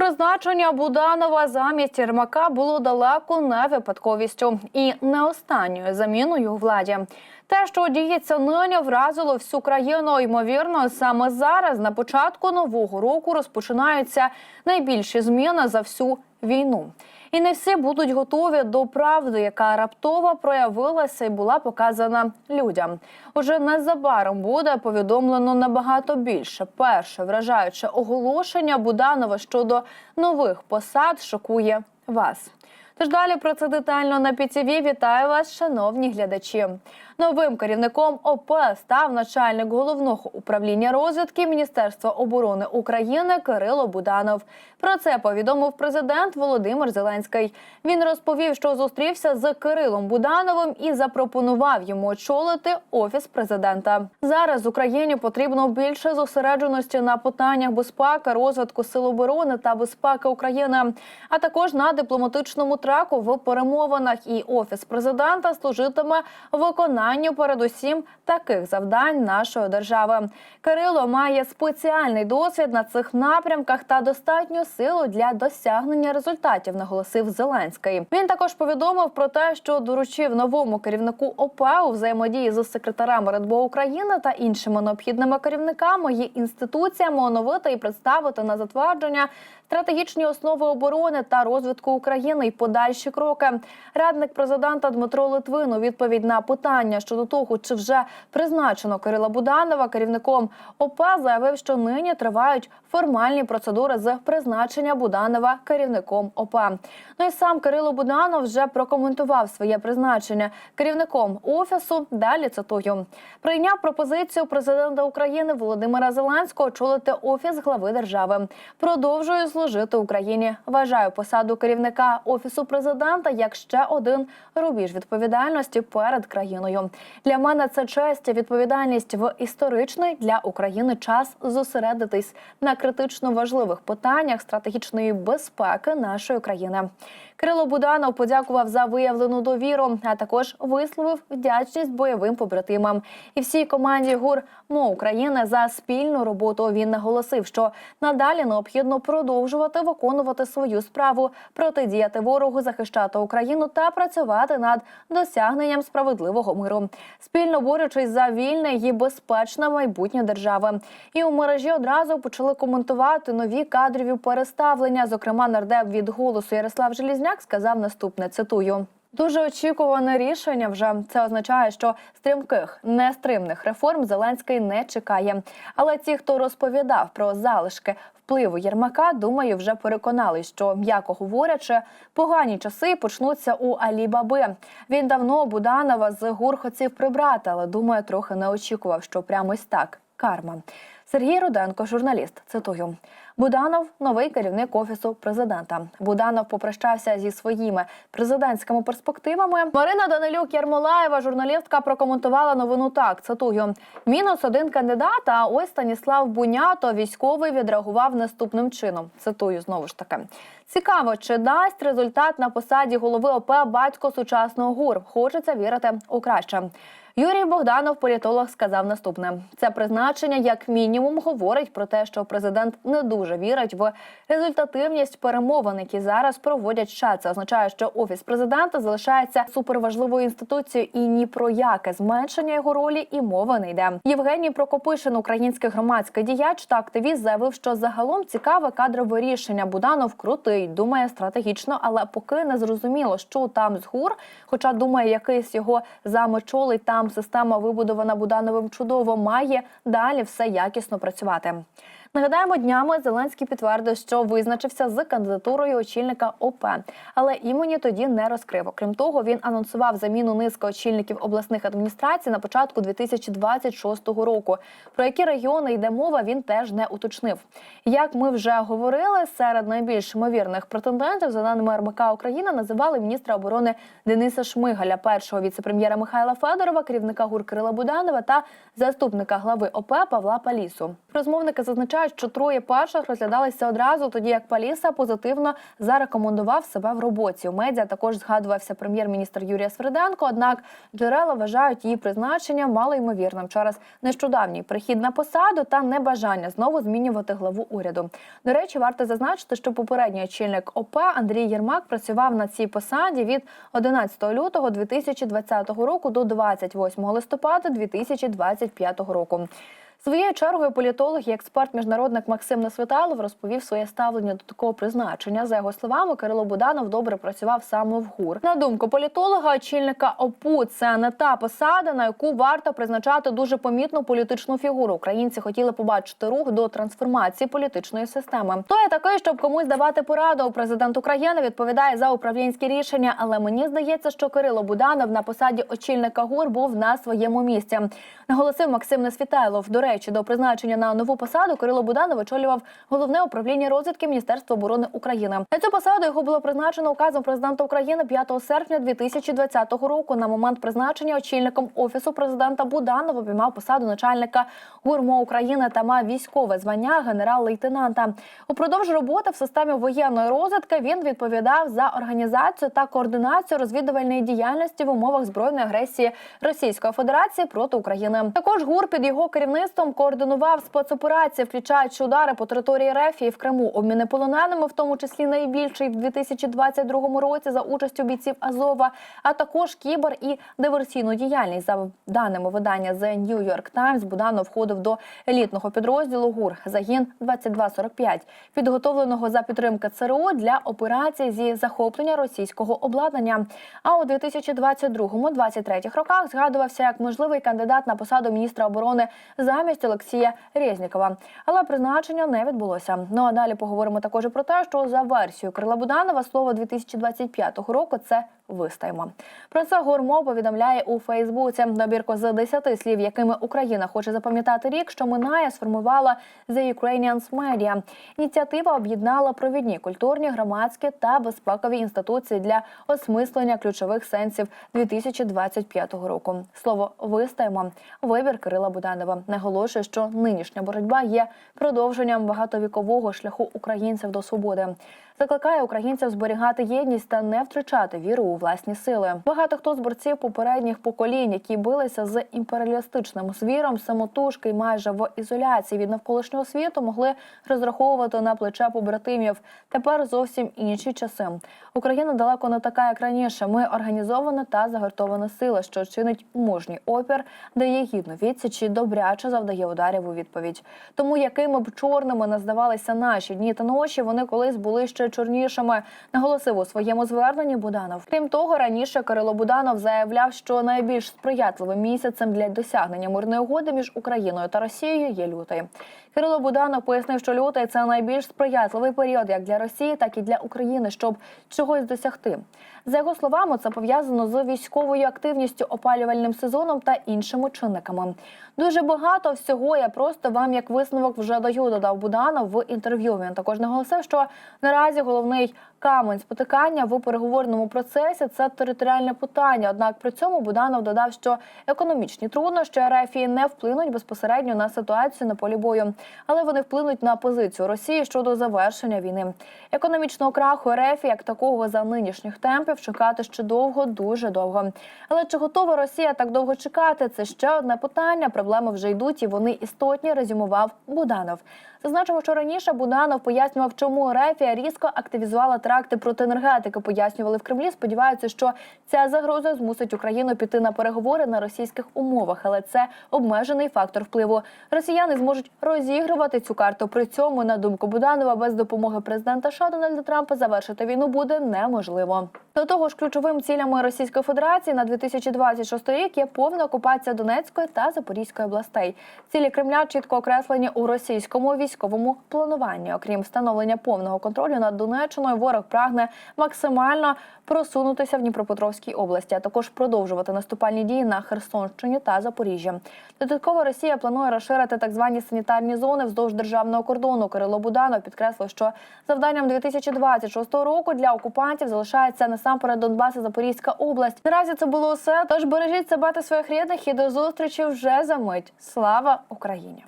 Призначення Буданова замість Єрмака було далеко не випадковістю і не останньою заміною владі. Те, що діється нині, вразило всю країну. Ймовірно, саме зараз, на початку нового року, розпочинаються найбільші зміни за всю війну. І не всі будуть готові до правди, яка раптово проявилася і була показана людям. Уже незабаром буде повідомлено набагато більше. Перше вражаюче оголошення Буданова щодо нових посад шокує вас. Тож далі про це детально на ПІТІВІ. Вітаю вас, шановні глядачі. Новим керівником ОП став начальник головного управління розвідки Міністерства оборони України Кирило Буданов. Про це повідомив президент Володимир Зеленський. Він розповів, що зустрівся з Кирилом Будановим і запропонував йому очолити офіс президента. Зараз Україні потрібно більше зосередженості на питаннях безпеки, розвитку сил оборони та безпеки України, а також на дипломатичному траку в перемовинах. І офіс президента служитиме виконанню передусім таких завдань нашої держави. Кирило має спеціальний досвід на цих напрямках та достатню силу для досягнення результатів, наголосив Зеленський. Він також повідомив про те, що доручив новому керівнику ОП у взаємодії з секретарем РНБО України та іншими необхідними керівниками і інституціями оновити і представити на затвердження стратегічні основи оборони та розвитку України і подальші кроки. Радник президента Дмитро Литвин у відповідь на питання щодо того, чи вже призначено Кирила Буданова керівником ОП, заявив, що нині тривають формальні процедури з призначення Буданова керівником ОП. Ну і сам Кирило Буданов вже прокоментував своє призначення керівником офісу. Далі цитую прийняв пропозицію президента України Володимира Зеленського очолити офіс глави держави. Продовжую служити Україні. Вважаю посаду керівника офісу президента як ще один рубіж відповідальності перед країною. Для мене це честь і відповідальність в історичний для України час зосередитись на критично важливих питаннях стратегічної безпеки нашої країни. Кирило Буданов подякував за виявлену довіру, а також висловив вдячність бойовим побратимам і всій команді ГУР МО України за спільну роботу. Він наголосив, що надалі необхідно продовжувати виконувати свою справу, протидіяти ворогу, захищати Україну та працювати над досягненням справедливого миру, спільно борючись за вільне і безпечне майбутнє держави. І у мережі одразу почали коментувати нові кадрові переставлення. Зокрема, нардеп від голосу Ярослав Желізняк сказав наступне: цитую. Дуже очікуване рішення. Вже це означає, що стрімких нестримних реформ Зеленський не чекає. Але ті, хто розповідав про залишки впливу Єрмака, думаю, вже переконали, що м'яко говорячи, погані часи почнуться у Алі-Баби. Він давно Буданова з гур хотів прибрати, але думаю, трохи не очікував, що прямо ось так карма. Сергій Руденко, журналіст, цитую. Буданов новий керівник офісу президента. Буданов попрощався зі своїми президентськими перспективами. Марина Данилюк Ярмолаєва, журналістка, прокоментувала новину так. Цитую: мінус один кандидат. А ось Станіслав Бунято, військовий, відреагував наступним чином. Цитую знову ж таки. Цікаво, чи дасть результат на посаді голови ОП батько сучасного гур. Хочеться вірити у краще. Юрій Богданов, політолог, сказав наступне: це призначення, як мінімум, говорить про те, що президент не дуже вірить в результативність перемовин, які зараз проводять США. Це означає, що офіс президента залишається суперважливою інституцією, і ні про яке зменшення його ролі і мови не йде. Євгеній Прокопишин, український громадський діяч та активіст, заявив, що загалом цікаве кадрове рішення. Буданов крутий, думає стратегічно, але поки не зрозуміло, що там з гур. Хоча думає, якийсь його замочолий там система вибудована Будановим чудово, має далі все якісно працювати. Нагадаємо, днями Зеленський підтвердив, що визначився з кандидатурою очільника ОП, але імені тоді не розкрив. Окрім того, він анонсував заміну низки очільників обласних адміністрацій на початку 2026 року. Про які регіони йде мова, він теж не уточнив. Як ми вже говорили, серед найбільш ймовірних претендентів, за даними РБК України, називали міністра оборони Дениса Шмигаля, першого віцепрем'єра Михайла Федорова, керівника ГУР Кирила Буданова та заступника глави ОП Павла Палісу. Розмовники зазначають, зазначають, що троє перших розглядалися одразу, тоді як Паліса позитивно зарекомендував себе в роботі. У медіа також згадувався прем'єр-міністр Юрія Сверденко. Однак джерела вважають її призначення малоймовірним через нещодавній прихід на посаду та небажання знову змінювати главу уряду. До речі, варто зазначити, що попередній очільник ОП Андрій Єрмак працював на цій посаді від 11 лютого 2020 року до 28 листопада 2025 року. Своєю чергою політолог і експерт-міжнародник Максим Несвитайлов розповів своє ставлення до такого призначення. За його словами, Кирило Буданов добре працював саме в ГУР. На думку політолога, очільника ОПУ це не та посада, на яку варто призначати дуже помітну політичну фігуру. Українці хотіли побачити рух до трансформації політичної системи. То є такий, щоб комусь давати пораду. Президент України відповідає за управлінські рішення, але мені здається, що Кирило Буданов на посаді очільника ГУР був на своєму місці. Наголосив Максим Несвітайлов. До речі, до призначення на нову посаду Кирило Буданов очолював головне управління розвідки Міністерства оборони України. На цю посаду його було призначено указом президента України 5 серпня 2020 року. На момент призначення очільником офісу президента Буданов обіймав посаду начальника ГУРМО України та мав військове звання генерал-лейтенанта. Упродовж роботи в системі воєнної розвідки він відповідав за організацію та координацію розвідувальної діяльності в умовах збройної агресії Російської Федерації проти України. Також ГУР під його керівництвом координував спецоперації, включаючи удари по території РФ і в Криму, обміни полоненими, в тому числі найбільший в 2022 році за участю бійців Азова, а також кібер і диверсійну діяльність. За даними видання The New York Times, Буданов входив до елітного підрозділу ГУР загін 2245, підготовленого за підтримки ЦРУ для операцій зі захоплення російського обладнання. А у 2022-2023 роках згадувався як можливий кандидат на посаду міністра оборони замість Олексія Резнікова. Але призначення не відбулося. Ну а далі поговоримо також про те, що за версією Крила Буданова слово 2025 року це вистаємо. Про це Гурмо повідомляє у Фейсбуці. Добірку з 10 слів, якими Україна хоче запам'ятати рік, що минає, сформувала The Ukrainians Media. Ініціатива об'єднала провідні культурні, громадські та безпекові інституції для осмислення ключових сенсів 2025 року. Слово вистаємо. Вибір Кирила Буданова наголошує, що нинішня боротьба є продовженням багатовікового шляху українців до свободи. Закликає українців зберігати єдність та не втрачати віру у власні сили. Багато хто з борців попередніх поколінь, які билися з імперіалістичним звіром, самотужки й майже в ізоляції від навколишнього світу, могли розраховувати на плече побратимів. Тепер зовсім інші часи. Україна далеко не така, як раніше. Ми організована та загартована сила, що чинить мужній опір, дає гідну відсіч і добряче завдає ударів у відповідь. Тому якими б чорними не здавалися наші дні та ночі, вони колись були ще чорнішими. Наголосив у своєму зверненні Буданов. Крім того, раніше Кирило Буданов заявляв, що найбільш сприятливим місяцем для досягнення мирної угоди між Україною та Росією є лютий. Кирило Буданов пояснив, що лютий це найбільш сприятливий період як для Росії, так і для України, щоб чогось досягти. За його словами, це пов'язано з військовою активністю, опалювальним сезоном та іншими чинниками. Дуже багато всього я просто вам як висновок вже даю. Додав Буданов в інтерв'ю. Він також наголосив, що наразі головний камень спотикання в переговорному процесі це територіальне питання. Однак при цьому Буданов додав, що економічні труднощі РФ не вплинуть безпосередньо на ситуацію на полі бою, але вони вплинуть на позицію Росії щодо завершення війни. Економічного краху РФ як такого за нинішніх темпів чекати ще довго, дуже довго. Але чи готова Росія так довго чекати? Це ще одне питання. Проблеми вже йдуть, і вони істотні. Резюмував Буданов. Зазначимо, що раніше Буданов пояснював, чому Рефія різко активізувала теракти проти енергетики. Пояснювали в Кремлі. Сподіваються, що ця загроза змусить Україну піти на переговори на російських умовах, але це обмежений фактор впливу. Росіяни зможуть розігрувати цю карту. При цьому, на думку Буданова, без допомоги президента США Дональда Трампа завершити війну буде неможливо. До того ж, ключовим цілями Російської Федерації на 2026 рік є повна окупація Донецької та Запорізької областей. Цілі Кремля чітко окреслені у російському військовому плануванні. Окрім встановлення повного контролю над Донеччиною, ворог прагне максимально просунутися в Дніпропетровській області, а також продовжувати наступальні дії на Херсонщині та Запоріжжі. Додатково Росія планує розширити так звані санітарні зони вздовж державного кордону. Кирило Буданов підкреслив, що завданням 2026 року для окупантів залишається насамперед Донбас і Запорізька область. Наразі це було все. Тож бережіть себе та своїх рідних і до зустрічі вже за мить. Слава Україні!